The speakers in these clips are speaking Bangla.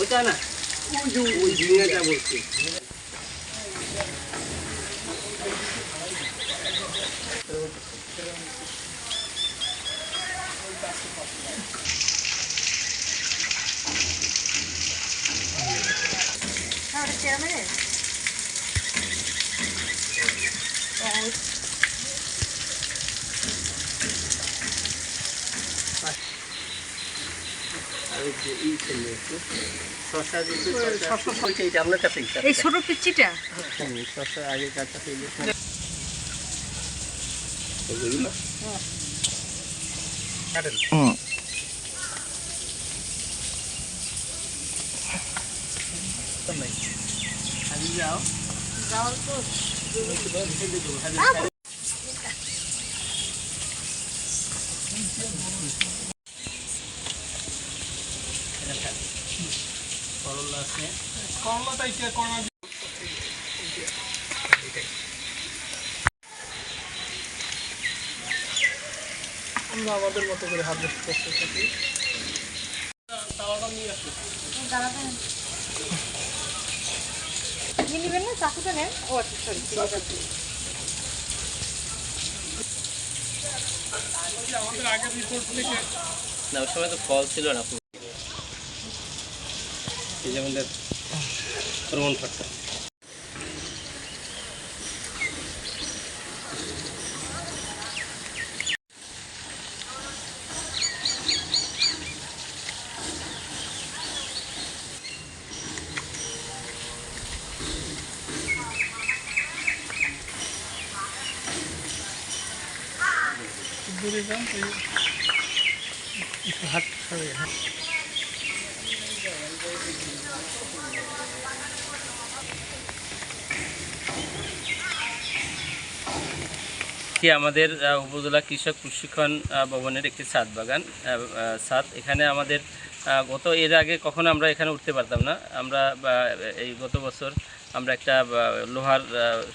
ওটা না ওই যে ওই ঝিঙেটা বলছি। আর ওই যে এই ছেলে একটু শশা দিতে শশা বলছে এটা আপনার কাছে এই ছোট পিচ্চিটা শশা আগে কাঁচা ছিল আমি যাও। করলা আছে করলাটাই কে করলা আমরা আমাদের মতো করে হারভেস্ট করতে থাকি। তাওয়াটা নিয়ে আসি। নিয়ে নেবেন না? চাকুটা নেন। ও আচ্ছা সরি ঠিক আছে। আমাদের আগের রিপোর্ট থেকে না ওই সময় তো ফল ছিল না। খুব। এই যে আমাদের হরমোন ফাটটা দূরে যান এই একটু হাত সরে কি আমাদের উপজেলা কৃষক প্রশিক্ষণ ভবনের একটি ছাদ বাগান ছাদ। এখানে আমাদের গত, এর আগে কখনো আমরা এখানে উঠতে পারতাম না। আমরা এই গত বছর আমরা একটা লোহার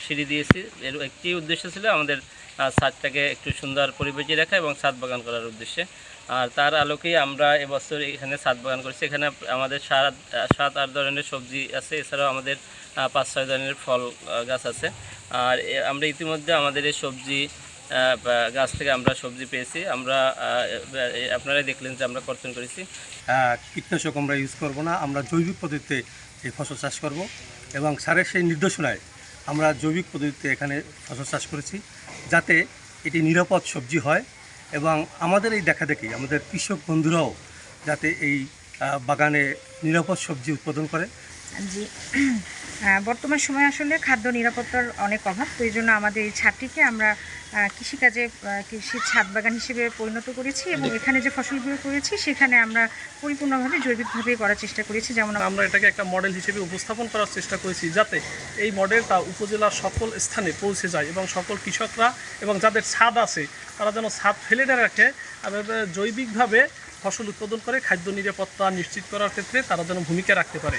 সিঁড়ি দিয়েছি। এর একটি উদ্দেশ্য ছিল আমাদের ছাদটাকে একটু সুন্দর পরিবেশে রাখা এবং ছাদ বাগান করার উদ্দেশ্যে। আর তার আলোকেই আমরা এবছর এখানে ছাদ বাগান করছি। এখানে আমাদের সাত সাত, আট ধরনের সবজি আছে। এছাড়াও আমাদের পাঁচ, ছয় ধরনের ফল গাছ আছে। আর আমরা ইতিমধ্যে আমাদের এই সবজি গাছ থেকে আমরা সবজি পেয়েছি। আমরা আপনারাই দেখলেন যে আমরা কর্তন করেছি। কীটনাশক আমরা ইউজ করব না। আমরা জৈবিক পদ্ধতিতে এই ফসল চাষ করব এবং সারের সেই নির্দেশনায় আমরা জৈবিক পদ্ধতিতে এখানে ফসল চাষ করেছি যাতে এটি নিরাপদ সবজি হয় এবং আমাদের এই দেখা দেখি আমাদের কৃষক বন্ধুরাও যাতে এই বাগানে নিরাপদ সবজি উৎপাদন করে। জি। বর্তমান সময়ে আসলে খাদ্য নিরাপত্তার অনেক অভাব তো এই জন্য আমাদের এই ছাদটিকে আমরা কৃষিকাজে কৃষির ছাদ বাগান হিসেবে পরিণত করেছি এবং এখানে যে ফসলগুলো করেছি সেখানে আমরা পরিপূর্ণভাবে জৈবিকভাবে করার চেষ্টা করেছি যেমন আমরা এটাকে একটা মডেল হিসেবে উপস্থাপন করার চেষ্টা করেছি যাতে এই মডেলটা উপজেলার সকল স্থানে পৌঁছে যায় এবং সকল কৃষকরা এবং যাদের ছাদ আছে তারা যেন ছাদ ফেলে না রাখে। জৈবিকভাবে ফসল উৎপাদন করে খাদ্য নিরাপত্তা নিশ্চিত করার ক্ষেত্রে তারা যেন ভূমিকা রাখতে পারে।